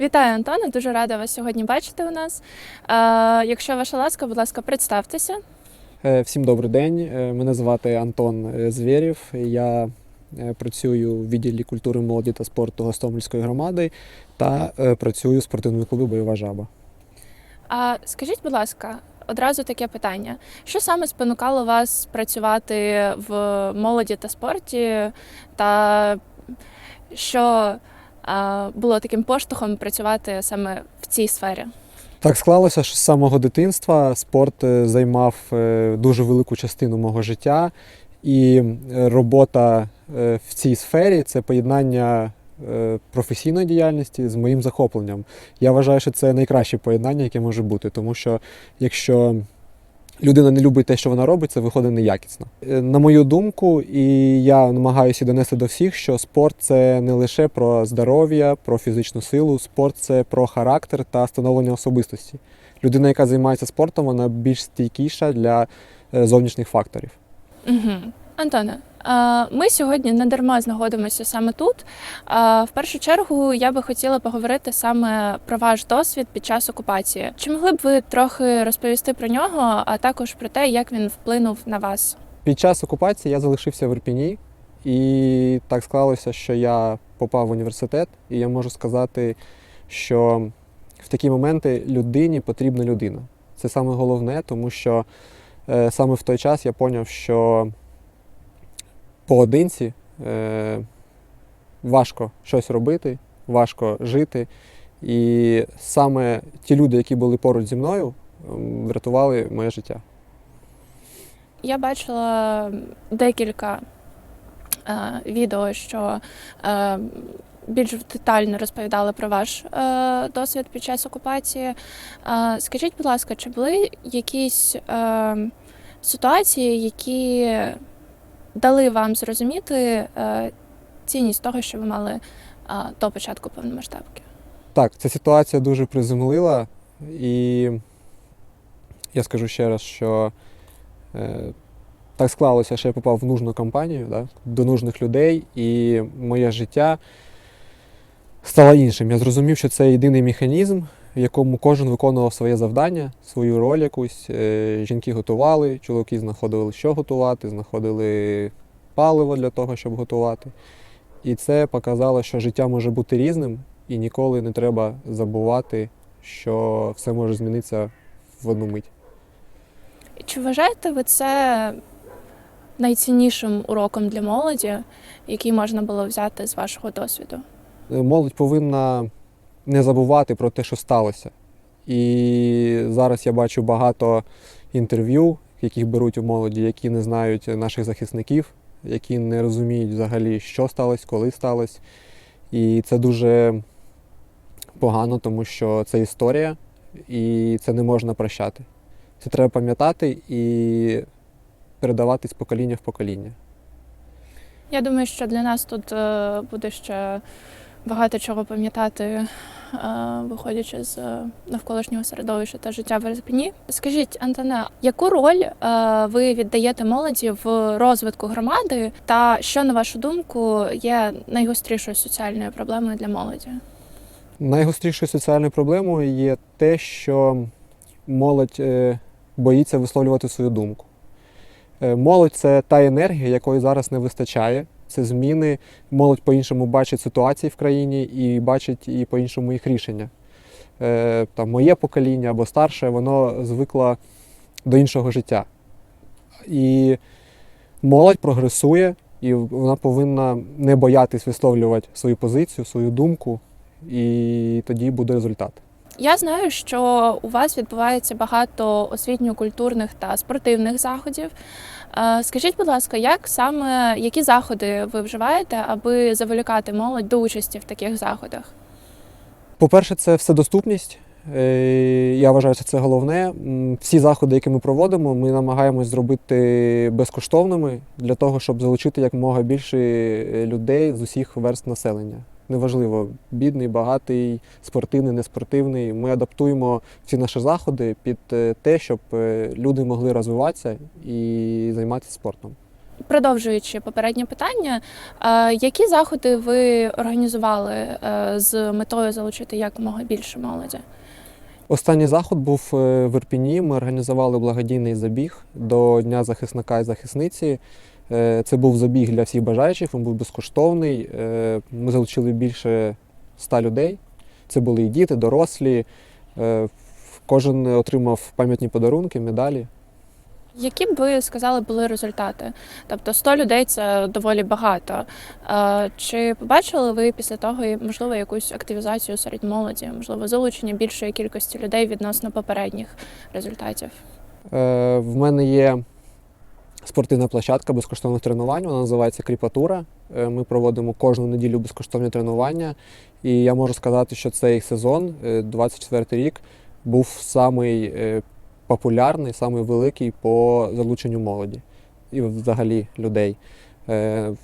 Вітаю, Антоне. Дуже рада вас сьогодні бачити у нас. Е, якщо ваша ласка, будь ласка, представтеся. Е, Всім добрий день. Е, Мене звати Антон Звєрєв. Я працюю в відділі культури, молоді та спорту Гостомельської громади та працюю в спортивному клубі Бойова жаба. А скажіть, будь ласка, одразу таке питання: що саме спонукало вас працювати в молоді та спорті, та що було таким поштовхом працювати саме в цій сфері? Так склалося, що з самого дитинства спорт е, займав е, дуже велику частину мого життя, і е, робота в цій сфері це поєднання професійної діяльності з моїм захопленням. Я вважаю, що це найкраще поєднання, яке може бути, тому що якщо людина не любить те, що вона робить, це виходить неякісно. Е, На мою думку, і я намагаюся донести до всіх, що спорт це не лише про здоров'я, про фізичну силу, спорт це про характер та становлення особистості. Людина, яка займається спортом, вона більш стійкіша для е, зовнішніх факторів. Угу. Антоне, ми сьогодні не дарма знаходимося саме тут. Е, В першу чергу я би хотіла поговорити саме про ваш досвід під час окупації. Чи могли б ви трохи розповісти про нього, а також про те, як він вплинув на вас? Під час окупації я залишився в Ірпіні, і так склалося, що я попав в університет, і я можу сказати, що в такі моменти людині потрібна людина. Це саме головне, тому що е, саме в той час я зрозумів, що поодинці е, важко щось робити, важко жити. І саме ті люди, які були поруч зі мною, врятували моє життя. Я бачила декілька е, відео, що е, більш детально розповідали про ваш е, досвід під час окупації. Е, скажіть, будь ласка, чи були якісь е, ситуації, які дали вам зрозуміти е, цінність того, що ви мали до початку повномасштабки? Так, ця ситуація дуже приземлила, і я скажу ще раз, що е, так склалося, що я попав в нужну компанію, да, до нужних людей, і моє життя стало іншим. Я зрозумів, що це єдиний механізм, в якому кожен виконував своє завдання, свою роль якусь. Е, жінки готували, чоловіки знаходили, що готувати, знаходили паливо для того, щоб готувати. І це показало, що життя може бути різним, і ніколи не треба забувати, що все може змінитися в одну мить. Чи вважаєте ви це найціннішим уроком для молоді, який можна було взяти з вашого досвіду? Молодь повинна не забувати про те, що сталося. І зараз я бачу багато інтерв'ю, яких беруть у молоді, які не знають наших захисників, які не розуміють взагалі, що сталося, коли сталося. І це дуже погано, тому що це історія, і це не можна прощати. Це треба пам'ятати і передавати з покоління в покоління. Я думаю, що для нас тут е, буде ще багато чого пам'ятати, е, виходячи з е, навколишнього середовища та життя в Ірпені. Скажіть, Антоне, яку роль е, ви віддаєте молоді в розвитку громади, та що, на вашу думку, є найгострішою соціальною проблемою для молоді? Найгострішою соціальною проблемою є те, що молодь боїться висловлювати свою думку. Молодь це та енергія, якої зараз не вистачає. Це зміни. Молодь по-іншому бачить ситуації в країні і бачить і по-іншому їх рішення. Е, Там, моє покоління або старше, воно звикло до іншого життя. І молодь прогресує, і вона повинна не боятись висловлювати свою позицію, свою думку, і тоді буде результат. Я знаю, що у вас відбувається багато освітньо-культурних та спортивних заходів. Е, Скажіть, будь ласка, як саме які заходи ви вживаєте, аби заволікати молодь до участі в таких заходах? По-перше, це вседоступність. Е, Я вважаю, що це головне. Всі заходи, які ми проводимо, ми намагаємось зробити безкоштовними для того, щоб залучити якомога більше е, людей з усіх верст населення. Неважливо, бідний, багатий, спортивний, неспортивний. Ми адаптуємо всі наші заходи під е, те, щоб е, люди могли розвиватися і займатися спортом. продовжуючи попереднє питання, е, які заходи ви організували з метою залучити якомога більше молоді? Останній заход був в Ірпіні. Ми організували благодійний забіг до Дня захисника і захисниці. Е, Це був забіг для всіх бажаючих, він був безкоштовний. Е, Ми залучили більше ста людей. Це були і діти, дорослі. Е, Кожен отримав пам'ятні подарунки, медалі. Які б ви сказали були результати? Тобто 100 людей це доволі багато. Чи побачили ви після того можливо якусь активізацію серед молоді, можливо, залучення більшої кількості людей відносно попередніх результатів? Е, В мене є спортивна площадка безкоштовних тренувань, вона називається Кріпатура. Е, Ми проводимо кожну неділю безкоштовні тренування. І я можу сказати, що цей сезон, е, 24 рік, був самий е, популярний, самий великий по залученню молоді і взагалі людей. В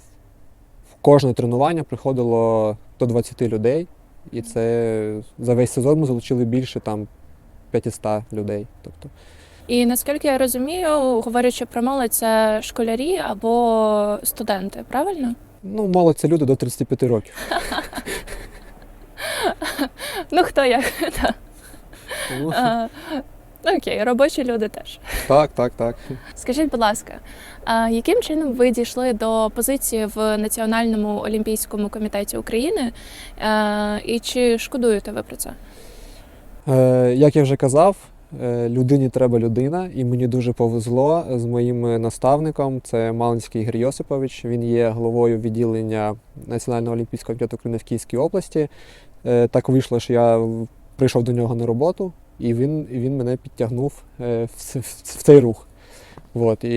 кожне тренування приходило до 20 людей, і це за весь сезон ми залучили більше там 500 людей. Тобто І наскільки я розумію, говорячи про молодь, це школярі або студенти, правильно? Ну, молодь це люди до 35 років. Ну хто як? Тому, Е, Окей, робочі люди теж. так, так, так. Скажіть, будь ласка, а яким чином ви дійшли до позиції в Національному олімпійському комітеті України? І чи шкодуєте ви про це? Е, як я вже казав, людині треба людина, і мені дуже повезло з моїм е, наставником. Це Малинський Ігор Йосипович. Він є головою відділення Національного олімпійського комітету України в Київській області. Е, так вийшло, що я прийшов до нього на роботу, і він, він мене підтягнув е, в, цей рух. От. І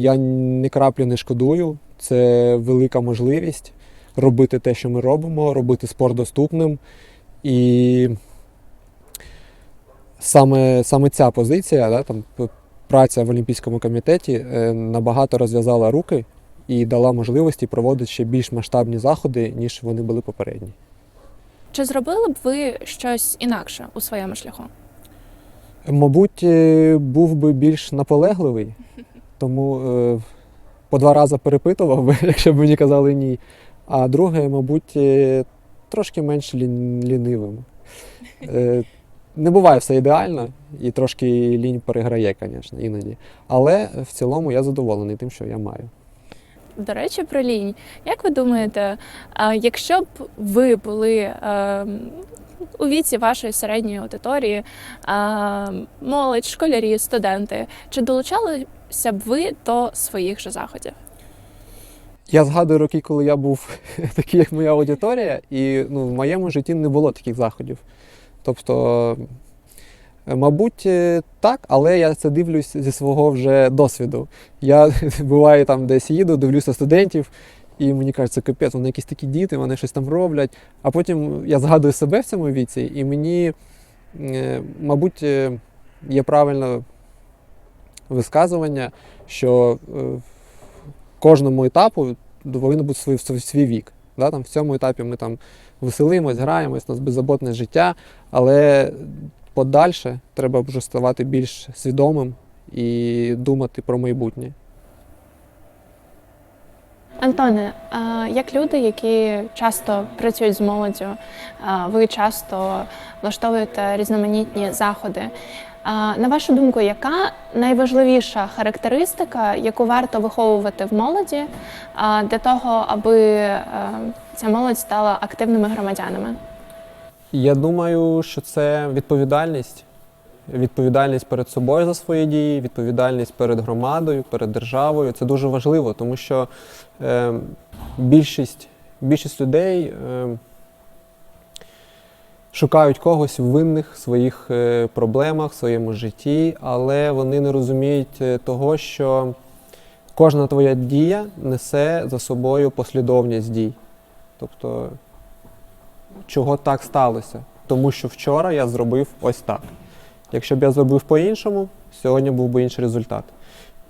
я ні краплі не шкодую. Це велика можливість робити те, що ми робимо, робити спорт доступним. І саме, саме ця позиція, да, там, праця в Олімпійському комітеті е, набагато розв'язала руки і дала можливості проводити ще більш масштабні заходи, ніж вони були попередні. Чи зробили б ви щось інакше у своєму шляху? Мабуть, е, був би більш наполегливий, тому е, по два рази перепитував би, якщо б мені казали ні. А друге, мабуть, трошки менш лінивим. Не буває все ідеально, і трошки лінь переграє, звісно, іноді. Але в цілому я задоволений тим, що я маю. До речі, про лінь. Як ви думаєте, якщо б ви були у віці вашої середньої аудиторії, молодь, школярі, студенти, чи долучалися б ви до своїх же заходів? Я згадую роки, коли я був такий, як моя аудиторія, і ну, в моєму житті не було таких заходів. Тобто, е, мабуть, е, так, але я це дивлюсь зі свого вже досвіду. Я буваю там десь їду, дивлюся студентів, і мені кажеться, капець, вони якісь такі діти, вони щось там роблять. А потім я згадую себе в цьому віці, і мені, е, мабуть, є правильне висказування, що кожному етапу повинен бути свій, свій вік. Да? Там, в цьому етапі ми там веселимось, граємось, у нас беззаботне життя, але подальше треба вже ставати більш свідомим і думати про майбутнє. Антоне, як люди, які часто працюють з молоддю, ви часто влаштовуєте різноманітні заходи. На вашу думку, яка найважливіша характеристика, яку варто виховувати в молоді для того, аби е, ця молодь стала активними громадянами? Я думаю, що це відповідальність. Відповідальність перед собою за свої дії, відповідальність перед громадою, перед державою. Це дуже важливо, тому що е, більшість, більшість людей е, шукають когось в винних своїх е, проблемах, своєму житті, але вони не розуміють е, того, що кожна твоя дія несе за собою послідовність дій. Тобто, чого так сталося? Тому що вчора я зробив ось так. Якщо б я зробив по-іншому, сьогодні був би інший результат.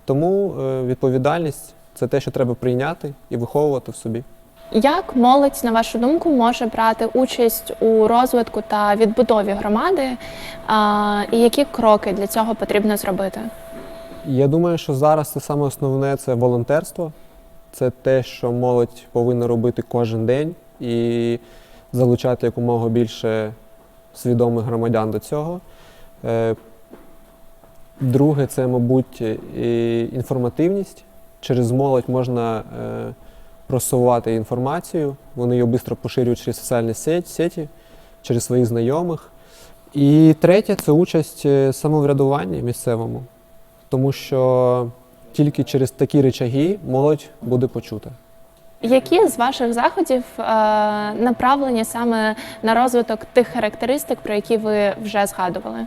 Тому е, відповідальність це те, що треба прийняти і виховувати в собі. Як молодь, на вашу думку, може брати участь у розвитку та відбудові громади, і які кроки для цього потрібно зробити? Я думаю, що зараз це саме основне це волонтерство. Це те, що молодь повинна робити кожен день і залучати якомога більше свідомих громадян до цього. Е, Друге, це, мабуть, інформативність. Через молодь можна е, просувати інформацію, вони її швидко поширюють через соціальні сеті, через своїх знайомих. І третє це участь е, в самоврядуванні місцевому, тому що тільки через такі речаги молодь буде почута. Які з ваших заходів е, направлені саме на розвиток тих характеристик, про які ви вже згадували?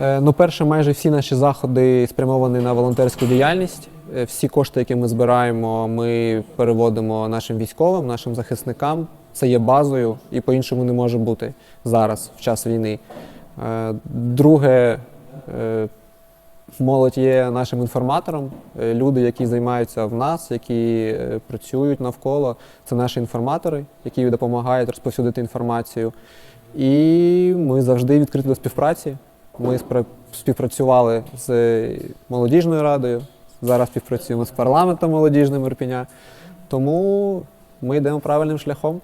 Е, Ну, перше, майже всі наші заходи спрямовані на волонтерську діяльність. Е, Всі кошти, які ми збираємо, ми переводимо нашим військовим, нашим захисникам. Це є базою і по-іншому не може бути зараз, в час війни. Е, Друге, е, молодь є нашим інформатором. Люди, які займаються в нас, які працюють навколо, це наші інформатори, які допомагають розповсюдити інформацію. І ми завжди відкриті до співпраці. Ми співпрацювали з молодіжною радою, зараз співпрацюємо з парламентом молодіжним Ірпіня. Тому ми йдемо правильним шляхом.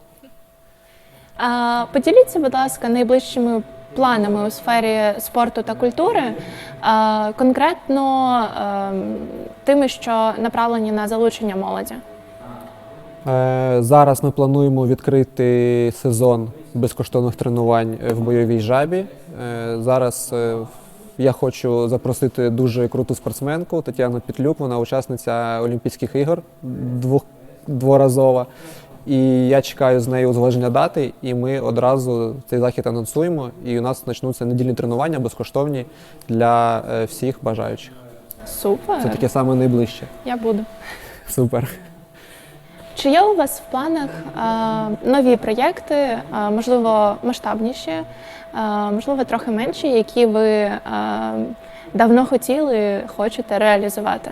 А, Поділіться, будь ласка, найближчими планами у сфері спорту та культури, а, конкретно ем, тими, що направлені на залучення молоді. Е, Зараз ми плануємо відкрити сезон безкоштовних тренувань в бойовій жабі. Е, Зараз е, я хочу запросити дуже круту спортсменку Тетяну Петлюк. Вона учасниця Олімпійських ігор двох, дворазова. І я чекаю з нею узгодження дати, і ми одразу цей захід анонсуємо. І у нас почнуться недільні тренування безкоштовні для е, всіх бажаючих. Супер, Це таке саме найближче. я буду. Супер. Чи є у вас в планах е, нові проєкти, е, можливо, масштабніші, е, можливо, трохи менші, які ви е, давно хотіли, хочете реалізувати?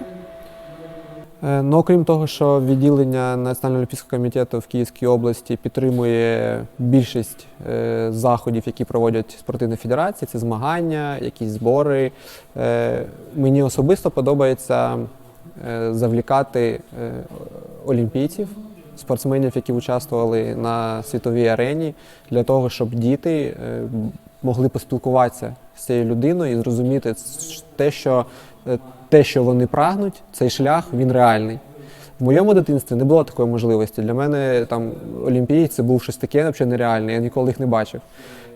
Е, Ну, окрім того, що відділення Національного олімпійського комітету в Київській області підтримує більшість е, заходів, які проводять спортивні федерації, це змагання, якісь збори. Е, Мені особисто подобається е, завлікати е, олімпійців, спортсменів, які участвували на світовій арені, для того, щоб діти е, могли поспілкуватися з цією людиною і зрозуміти те, що е, те, що вони прагнуть, цей шлях він реальний. В моєму дитинстві не було такої можливості. Для мене там олімпійці це був щось таке взагалі нереальне, я ніколи їх не бачив.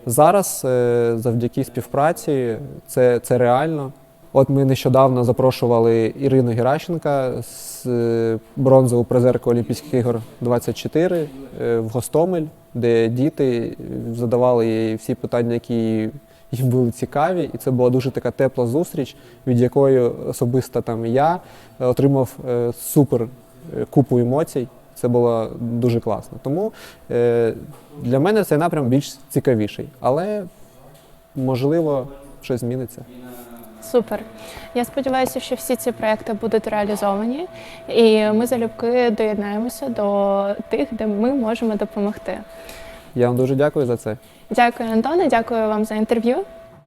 Зараз, е, завдяки співпраці, це, це реально. От ми нещодавно запрошували Ірину Геращенка, з е, бронзову призерку Олімпійських ігор 24 е, в Гостомель, де діти задавали їй всі питання, які їм були цікаві, і це була дуже така тепла зустріч, від якої особисто там я отримав е, супер купу емоцій. Це було дуже класно. Тому для мене цей напрям більш цікавіший, але можливо щось зміниться. Супер. Я сподіваюся, що всі ці проекти будуть реалізовані, і ми залюбки доєднаємося до тих, де ми можемо допомогти. Я вам дуже дякую за це. Дякую, Антоне. Дякую вам за інтерв'ю.